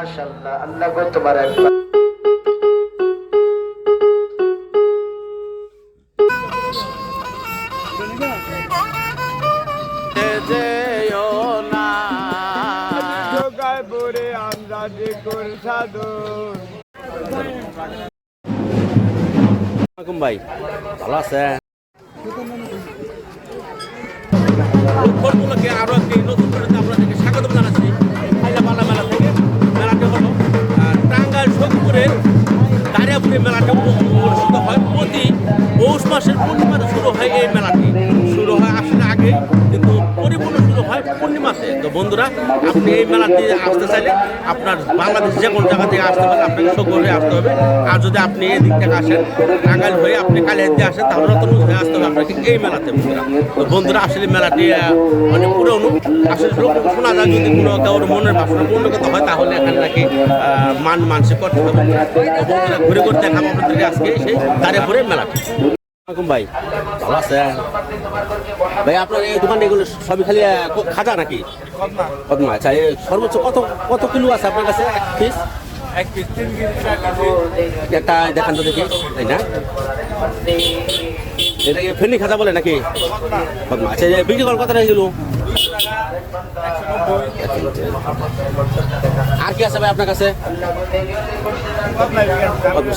মাশাআল্লাহ আল্লাহ গো তোমার একবার ভাই ভালো আছে আরও একটি নতুন পৌষ মাসের পূর্ণিমাতে শুরু হয় এই বন্ধুরা, আপনি এই মেলাতে আসতে চাইলে আপনার বাংলাদেশ যে কোনো জায়গা থেকে আসতে পারেন আপনাকে শোকপুর হয়ে আসতে হবে। আর যদি আপনি এই দিক থেকে আসেন, টাঙ্গাইল হয়ে আপনি দিয়ে আসেন, তাহলে রতনগঞ্জ হয়ে আসতে হবে আপনাকে এই মেলাতে বন্ধুরা। তো বন্ধুরা, আসলে মেলাটি অনেক পুরনো। আসলে লোক শোনা যায় যদি কোনো কারোর মনের বাসনা পূর্ণ করতে হয়, তাহলে এখানে নাকি মান মানসিক করতে হবে বন্ধুরা, ঘুরে ঘুরে দেখাবো আপনাদেরকে আজকে সেই দাঁড়িয়ে মেলাটি। আসসালামাইকুম ভাই। ভালো আছে ভাই আপনার এই দোকানে এগুলো সবই খালি খাজা নাকি? কদমা। আচ্ছা এই সর্বোচ্চ কত কত কিলো আছে আপনার কাছে এক পিস একটা দেখান তো দেখি তাই না? এটাকে ফেনি খাজা বলে নাকি? কদমা। আচ্ছা বিক্রি করার কত গেল আর কি আছে ভাই আপনার কাছে?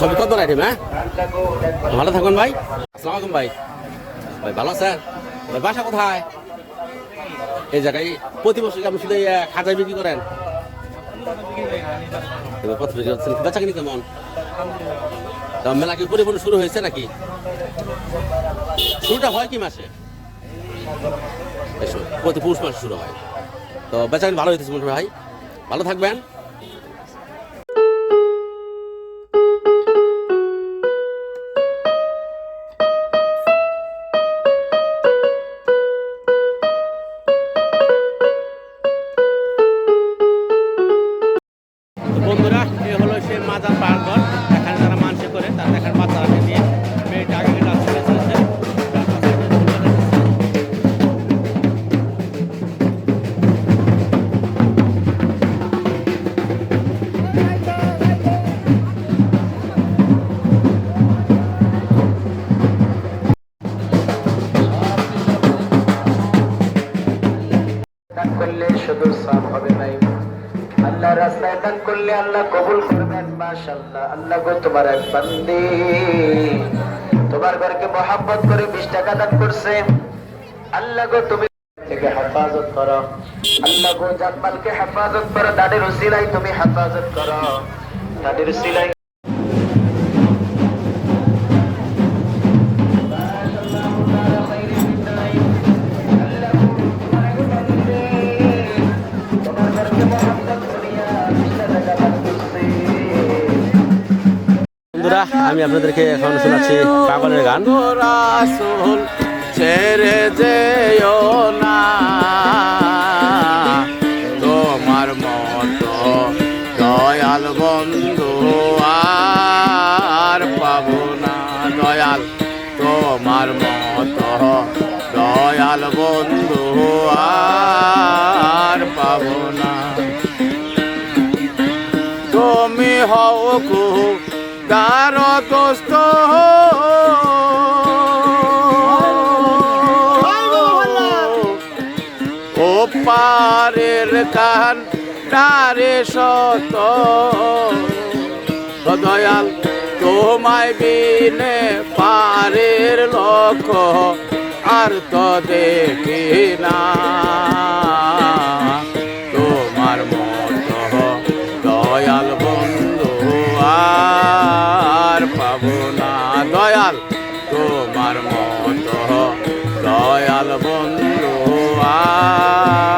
সবই কত আইটেম হ্যাঁ? ভালো থাকুন ভাই। আসসালামু আলাইকুম ভাই। ভাই, ভালো আছেন? ভাই, বাসা কোথায়? এই জায়গায় প্রতি বছর আপনি শুধু খাজাই বিক্রি করেন? কত কিনি কেমন? মেলা কি পরিপূর্ণ শুরু হয়েছে নাকি? শুরুটা হয় কি মাসে? প্রতি পৌষ মাসে শুরু হয়। তো বেচা কিনি ভালো হইতেছে মনে ভাই। ভালো থাকবেন। আল্লাহ রাস্তায় দান করলে আল্লাহ কবুল করবেন, মাশাআল্লাহ। আল্লাহ গো, তোমার এক বান্দি। তোমার ঘরকে মহাব্বত করে বিশ টাকা দান করছে। আল্লাহ গো, তুমি হেফাজত করো। আল্লাহ গো, জানমালকে হেফাজত করো। দাঁড়ের উসিলাই তুমি হেফাজত করো। দাঁড়ের উসিলাই বন্ধুরা, আমি আপনাদেরকে এখন শোনাচ্ছি পাগলের গান। ছেড়ে যেও না তোমার মতো দয়াল বন্ধু আর পাবো না দয়াল। তোমার মতো দয়াল বন্ধু আর পাবো না। তুমি হও দার দোস্ত ও পারের কান, তারে শত দয়াল তোমায় বিনে পারের লক্ষ আর তো দেখি না। বন্ধু আর